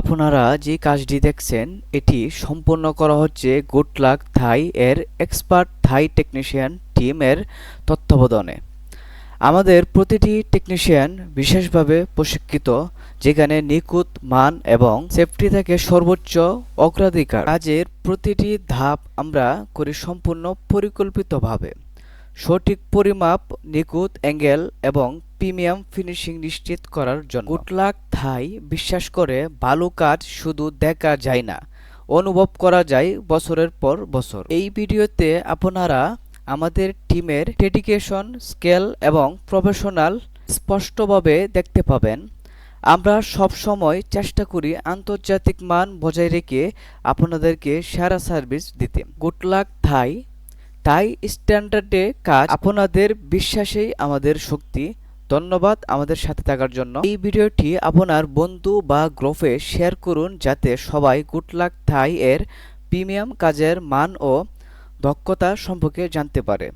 আপনারা যে কাজটি দেখছেন, এটি সম্পন্ন করা হচ্ছে গুড লাক থাই এর এক্সপার্ট থাই টেকনিশিয়ান টিমের তত্ত্বাবধানে। আমাদের প্রতিটি টেকনিশিয়ান বিশেষভাবে প্রশিক্ষিত, যেখানে নিখুঁত মান এবং সেফটি থাকে সর্বোচ্চ অগ্রাধিকার। কাজের প্রতিটি ধাপ আমরা করি সম্পূর্ণ পরিকল্পিতভাবে। সঠিক পরিমাপ, নিখুঁত অ্যাঙ্গেল এবং প্রিমিয়াম ফিনিশিং নিশ্চিত করার জন্য। গুডলাক থাই বিশ্বাস করে, ভালো কাজ শুধু দেখা যায় না, অনুভব করা যায় বছরের পর বছর। এই ভিডিওতে আপনারা আমাদের টিমের ডেডিকেশন, স্কেল এবং প্রফেশনাল স্পষ্টভাবে দেখতে পাবেন। আমরা সব সময় চেষ্টা করি আন্তর্জাতিক মান বজায় রেখে আপনাদেরকে সেরা সার্ভিস দিতে। গুডলাক থাই তাই স্ট্যান্ডার্ডে কাজ আপনাদের বিশ্বাসেই আমাদের শক্তি। ধন্যবাদ আমাদের সাথে থাকার জন্য। এই ভিডিওটি আপনার বন্ধু বা গ্রুপে শেয়ার করুন যাতে সবাই গুডলাক থাই এর প্রিমিয়াম কাজের মান ও দক্ষতা সম্পর্কে জানতে পারে।